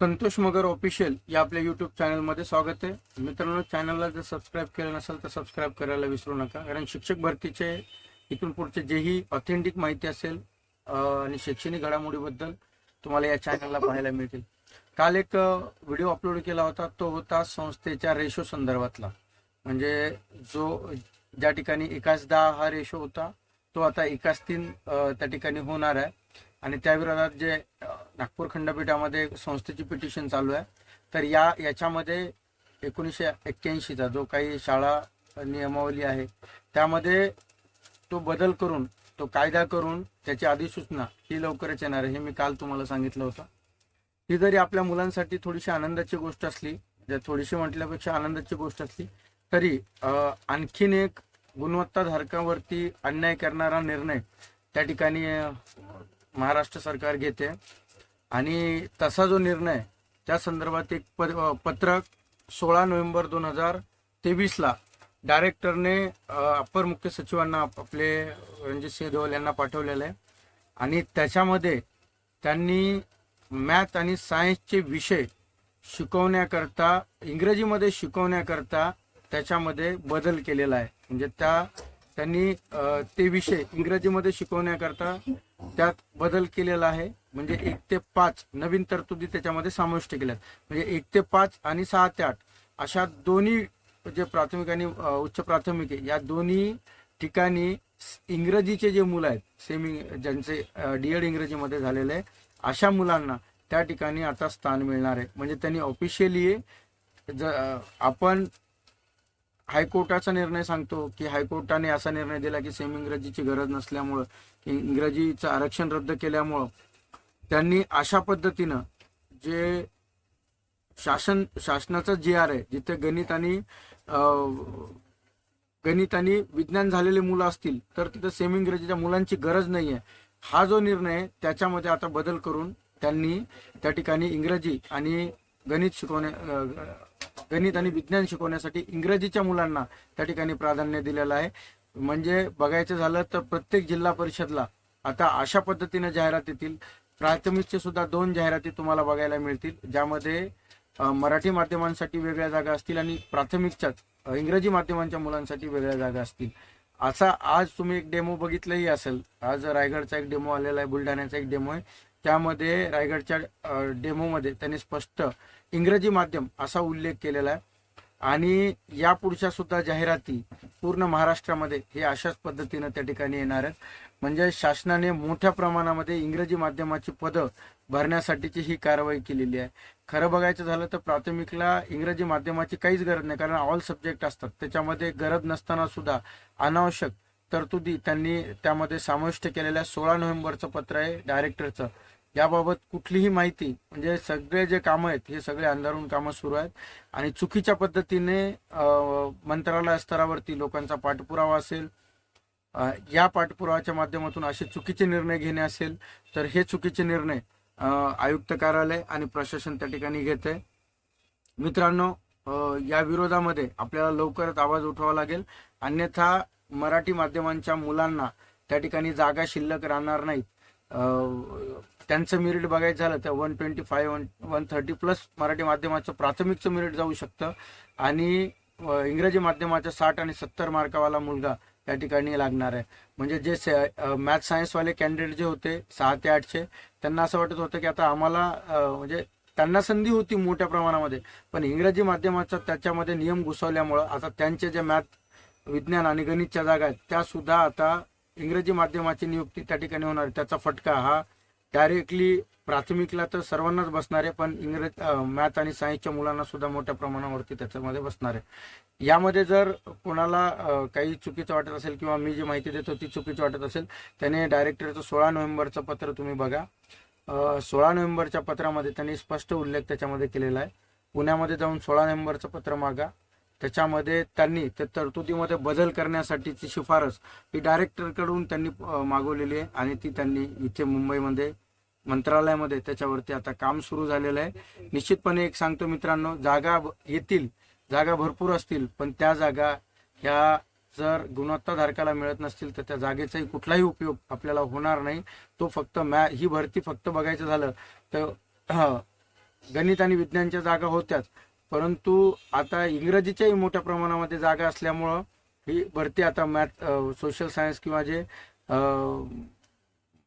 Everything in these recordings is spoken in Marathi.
संतोष मगर ऑफिशियल या आपल्या युट्यूब चॅनलमध्ये स्वागत आहे. मित्रांनो चॅनलला जर सबस्क्राईब केलं नसेल तर सबस्क्राईब करायला विसरू नका. कारण शिक्षक भरतीचे इथून पुढचे जेही ऑथेंटिक माहिती असेल आणि शैक्षणिक घडामोडीबद्दल तुम्हाला या चॅनलला पाहायला मिळतील. काल एक व्हिडिओ अपलोड केला होता. तो होता संस्थेच्या रेशो संदर्भातला. म्हणजे जो ज्या ठिकाणी एकाच दहा हा रेशो होता तो आता एकाच तीन त्या ठिकाणी होणार आहे. आणि त्या विरोधात जे नागपूर खंडपीठामध्ये संस्थेची पिटिशन चालू आहे. तर या याच्यामध्ये एकोणीसशे एक्क्याऐंशीचा जो काही शाळा नियमावली आहे त्यामध्ये तो बदल करून तो कायदा करून त्याची अधिसूचना ही लवकरच येणार आहे हे मी काल तुम्हाला सांगितलं होतं. ही जरी आपल्या मुलांसाठी थोडीशी आनंदाची गोष्ट असली जर थोडीशी म्हटल्यापेक्षा आनंदाची गोष्ट असली तरी आणखीन एक गुणवत्ताधारकावरती अन्याय करणारा निर्णय त्या ठिकाणी महाराष्ट्र सरकार घेते. आणि तसा जो निर्णय त्या संदर्भात एक प- पत्रक सोळा नोव्हेंबर दोन हजार तेवीसला डायरेक्टरने अप्पर मुख्य सचिवांना आपले रणजित सिंह देवल यांना पाठवलेलं आहे. आणि त्याच्यामध्ये त्यांनी मॅथ आणि सायन्सचे विषय शिकवण्याकरता इंग्रजीमध्ये शिकवण्याकरता त्याच्यामध्ये बदल केलेला आहे. म्हणजे त्या त्यांनी ते विषय इंग्रजीमध्ये शिकवण्याकरता त्यात बदल केलेला आहे. म्हणजे एक ते पाच नवीन तरतुदी त्याच्यामध्ये समाविष्ट केल्यात. म्हणजे एक ते पाच आणि सहा ते आठ अशा दोन्ही जे प्राथमिक आणि उच्च प्राथमिक आहे या दोन्ही ठिकाणी इंग्रजीचे जे मुलं आहेत सेमी ज्यांचे डीएड इंग्रजीमध्ये झालेले आहे अशा मुलांना त्या ठिकाणी आता स्थान मिळणार आहे. म्हणजे त्यांनी ऑफिशियली ज आपण हायकोर्टाचा निर्णय सांगतो की हायकोर्टाने असा निर्णय दिला की सेमी इंग्रजीची गरज नसल्यामुळं की इंग्रजीचं आरक्षण रद्द केल्यामुळं त्यांनी अशा पद्धतीनं जे शासन शासनाचं जे आर आहे जिथे गणित आणि गणित आणि विज्ञान झालेले मुलं असतील तर तिथं सेमी इंग्रजीच्या मुलांची गरज नाही आहे. हा जो निर्णय आहे, त्याच्यामध्ये आता बदल करून त्यांनी त्या ठिकाणी इंग्रजी आणि गणित शिकवण्या गणित आणि विज्ञान शिकवण्यासाठी इंग्रजीच्या मुलांना त्या ठिकाणी प्राधान्य दिलेलं आहे. म्हणजे बघायचं झालं तर प्रत्येक जिल्हा परिषदला आता अशा पद्धतीने जाहिरात येतील. प्राथमिकचे सुद्धा दोन जाहिराती तुम्हाला बघायला मिळतील ज्यामध्ये मराठी माध्यमांसाठी वेगळ्या जागा असतील आणि प्राथमिकच्याच इंग्रजी माध्यमांच्या मुलांसाठी वेगळ्या जागा असतील. असा आज तुम्ही एक डेमो बघितलंही असेल. आज रायगडचा एक डेमो आलेला आहे बुलढाण्याचा एक डेमो आहे. त्यामध्ये रायगडच्या डेमोमध्ये त्यांनी स्पष्ट इंग्रजी माध्यम असा उल्लेख केलेला आहे. आणि या पुढच्या सुद्धा जाहिराती पूर्ण महाराष्ट्रामध्ये हे अशाच पद्धतीनं त्या ठिकाणी येणार आहेत. म्हणजे शासनाने मोठ्या प्रमाणामध्ये इंग्रजी माध्यमाची पदं भरण्यासाठीची ही कारवाई केलेली आहे. खरं बघायचं झालं तर प्राथमिकला इंग्रजी माध्यमाची काहीच गरज नाही कारण ऑल सब्जेक्ट असतात. त्याच्यामध्ये गरज नसताना सुद्धा अनावश्यक तरतुदी त्यांनी त्यामध्ये समाविष्ट केलेल्या सोळा नोव्हेंबरचं पत्र आहे डायरेक्टरचं याबाबत कुठलीही माहिती म्हणजे सगळे जे कामं आहेत हे सगळे अंधारून कामं सुरू आहेत. आणि चुकीच्या पद्धतीने मंत्रालय स्तरावरती लोकांचा पाठपुरावा असेल या पाठपुराव्याच्या माध्यमातून असे चुकीचे निर्णय घेणे असेल तर हे चुकीचे निर्णय आयुक्त कार्यालय आणि प्रशासन त्या ठिकाणी घेत. आहे मित्रांनो या विरोधामध्ये आपल्याला लवकरच आवाज उठवावा लागेल. अन्यथा मराठी माध्यमांच्या मुलांना त्या ठिकाणी जागा शिल्लक राहणार नाहीत. त्यांचं मेरिट बघायचं झालं तर one twenty five one one thirty plus Marathi माध्यमाचं प्राथमिकचं मेरिट जाऊ शकतं. आणि इंग्रजी माध्यमाच्या साठ आणि सत्तर मार्कावाला मुलगा त्या ठिकाणी लागणार आहे. म्हणजे जे मॅथ सायन्सवाले कॅन्डिडेट जे होते सहा ते आठचे त्यांना असं वाटत होतं की आता आम्हाला म्हणजे त्यांना संधी होती मोठ्या प्रमाणामध्ये. पण इंग्रजी माध्यमाचा त्याच्यामध्ये नियम घुसवल्यामुळं आता त्यांचे जे मॅथ विज्ञान आणि गणितच्या जागा आहेत त्यासुद्धा आता इंग्रजी माध्यमाची नियुक्ती त्या ठिकाणी होणार आहे. त्याचा फटका हा डायरेक्टली प्राथमिकला तर सर्वांनाच बसणार आहे पण इंग्रज मॅथ आणि सायन्सच्या मुलांना सुद्धा मोठ्या प्रमाणावरती त्याच्यामध्ये बसणार आहे. यामध्ये जर कोणाला काही चुकीचं वाटत असेल किंवा मी जी माहिती देतो ती चुकीची वाटत असेल त्याने डायरेक्टरचं सोळा नोव्हेंबरचं पत्र तुम्ही बघा. सोळा नोव्हेंबरच्या पत्रामध्ये त्यांनी स्पष्ट उल्लेख त्याच्यामध्ये केलेला आहे. पुण्यामध्ये जाऊन सोळा नोव्हेंबरचं पत्र मागा. त्याच्यामध्ये त्यांनी त्या तरतुदीमध्ये बदल करण्यासाठीची शिफारस ही डायरेक्टरकडून त्यांनी मागवलेली आहे आणि ती त्यांनी इथे मुंबईमध्ये मंत्रालयामध्ये त्याच्यावरती आता काम सुरू झालेलं आहे. निश्चितपणे एक सांगतो मित्रांनो जागा येतील जागा भरपूर असतील पण त्या जागा ह्या जर गुणवत्ताधारकाला मिळत नसतील तर त्या जागेचाही कुठलाही उपयोग आपल्याला होणार नाही. तो फक्त मॅ ही भरती फक्त बघायचं झालं तर गणित आणि विज्ञानच्या जागा होत्याच. परंतु आता इंग्रजीच्याही मोठ्या प्रमाणामध्ये जागा असल्यामुळं ही भरती आता मॅथ सोशल सायन्स किंवा जे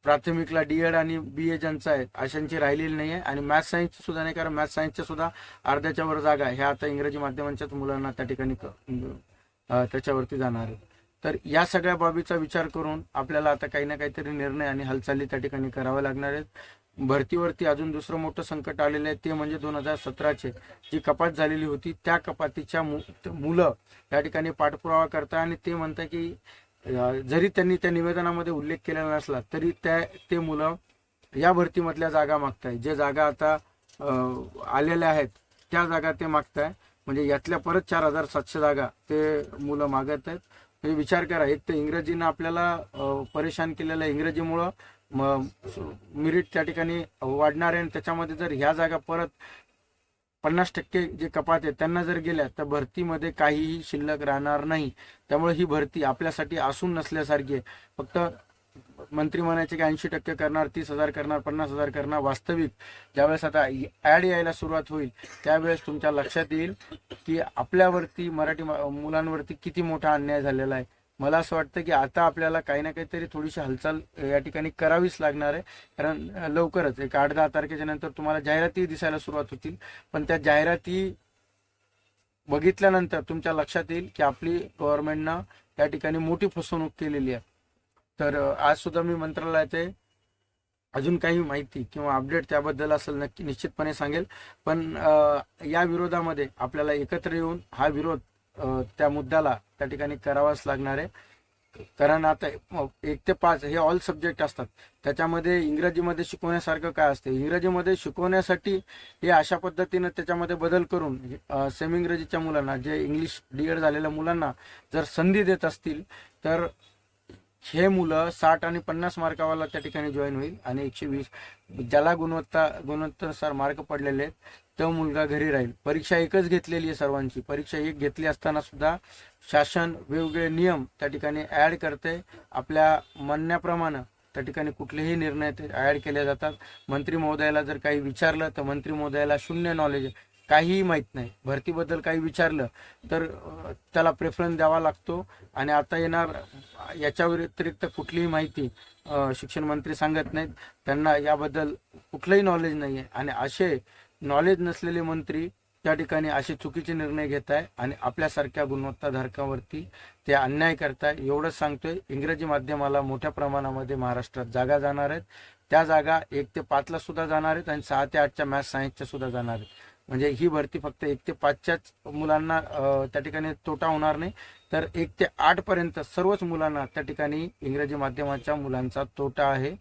प्राथमिकला डी एड आणि बी ए ज्यांचं आहे अशांची राहिलेली नाही आहे आणि मॅथ सायन्सची सुद्धा नाही कारण मॅथ सायन्सच्या सुद्धा अर्ध्याच्या वर जागा आहे. ह्या आता इंग्रजी माध्यमांच्याच मुलांना त्या ठिकाणी क- त्याच्यावरती जाणार आहे. तर या सगळ्या बाबीचा विचार करून आपल्याला आता काही ना काहीतरी निर्णय आणि हालचाली त्या ठिकाणी कराव्या लागणार आहेत. भरतीवरती अजून दुसरं मोठं संकट आलेलं आहे ते म्हणजे दोन हजार सतराचे जी कपात झालेली होती त्या कपातीच्या मु- मुलं या ठिकाणी पाठपुरावा करता आणि ते म्हणतात की जरी त्यांनी त्या निवेदनामध्ये उल्लेख केलेला नसला तरी त्या ते मुलं या भरतीमधल्या जागा मागताय. जे जागा आता आलेल्या आहेत त्या जागा ते मागताय. म्हणजे यातल्या परत चार हजार सातशे जागा ते मुलं मागत आहेत. म्हणजे विचार करा एक तर इंग्रजीनं आपल्याला परेशान केलेलं इंग्रजीमुळं. इंग्रजीमुळं मिरिट त्या ठिकाणी वाढणार आहे आणि त्याच्यामध्ये जर ह्या जागा परत पन्नास टक्के जे कपात आहेत त्यांना जर गेल्या तर भरतीमध्ये काहीही शिल्लक राहणार नाही. त्यामुळे ही भरती आपल्यासाठी असून नसल्यासारखी आहे. फक्त मंत्री म्हणायचे की ऐंशी टक्के करणार तीस हजार करणार पन्नास हजार करणार वास्तविक. ज्यावेळेस आता ऍड यायला सुरुवात होईल त्यावेळेस तुमच्या लक्षात येईल की आपल्यावरती मराठी मा- मुलांवरती किती मोठा अन्याय झालेला आहे. मला असं वाटतं की आता आपल्याला काही ना काहीतरी थोडीशी हालचाल या ठिकाणी करावीच लागणार आहे. कारण लवकरच एक आठ दहा तारखेच्या नंतर तुम्हाला जाहिराती दिसायला सुरुवात होतील. पण त्या जाहिराती बघितल्यानंतर तुमच्या लक्षात येईल की आपली गव्हर्नमेंटनं या ठिकाणी मोठी फसवणूक केलेली आहे. तर आज सुद्धा मी मंत्रालयाचे अजून काही माहिती किंवा अपडेट त्याबद्दल असेल नक्की निश्चितपणे सांगेल. पण या विरोधामध्ये आपल्याला एकत्र येऊन हा विरोध त्या मुद्द्याला त्या ठिकाणी करावाच लागणार आहे. कारण आता एक ते पाच हे ऑल सब्जेक्ट असतात. त्याच्यामध्ये इंग्रजीमध्ये शिकवण्यासारखं काय असते? इंग्रजीमध्ये शिकवण्यासाठी हे अशा पद्धतीनं त्याच्यामध्ये बदल करून सेमी इंग्रजीच्या मुलांना जे इंग्लिश डीएड झालेल्या मुलांना जर संधी देत असतील तर हे मुलं साठ आणि पन्नास मार्कावाला त्या ठिकाणी जॉईन होईल आणि एकशे वीस. ज्याला गुणवत्ता गुणवत्तानुसार मार्क पडलेले आहेत तो मुलगा घरी राहील. परीक्षा एकच घेतलेली आहे सर्वांची. परीक्षा एक घेतली असताना सुद्धा शासन वेगवेगळे नियम त्या ठिकाणी ऍड करते. आपल्या म्हणण्याप्रमाणे त्या ठिकाणी कुठलेही निर्णय ते ॲड केले जातात. मंत्री महोदयाला जर काही विचारलं तर मंत्री महोदयाला शून्य नॉलेज आहे. काहीही माहीत नाही. भरतीबद्दल काही विचारलं तर त्याला प्रेफरन्स द्यावा लागतो. आणि आता येणार याच्या व्यतिरिक्त कुठलीही माहिती शिक्षण मंत्री सांगत नाहीत. त्यांना याबद्दल कुठलंही नॉलेज नाही आहे आणि असे नॉलेज नसलेले मंत्री त्या ठिकाणी असे चुकीचे निर्णय घेत आहे आणि आपल्यासारख्या गुणवत्ताधारकावरती ते अन्याय करताय. एवढंच सांगतोय. इंग्रजी माध्यमाला मोठ्या प्रमाणामध्ये महाराष्ट्रात जागा जाणार आहेत. त्या जागा एक ते पाचला सुद्धा जाणार आहेत आणि सहा ते आठच्या मॅथ्स सायन्सच्या सुद्धा जाणार आहेत. म्हणजे ही भरती फक्त एक ते पाचच्याच मुलांना त्या ठिकाणी तोटा होणार नाही. तर एक ते आठ पर्यंत सर्वच मुलांना त्या ठिकाणी इंग्रजी माध्यमाच्या मुलांचा तोटा आहे.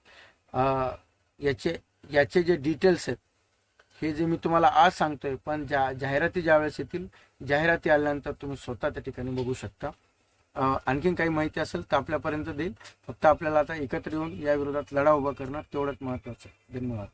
याचे याचे जे डिटेल्स आहेत हे जे मी तुम्हाला आज सांगतोय पण ज्या जाहिराती ज्यावेळेस येतील जाहिराती आल्यानंतर तुम्ही स्वतः त्या ठिकाणी बघू शकता. आणखीन काही माहिती असेल तर आपल्यापर्यंत देईल. फक्त आपल्याला आता एकत्र येऊन या विरोधात लढा उभा करणं तेवढंच महत्वाचं आहे. धन्यवाद.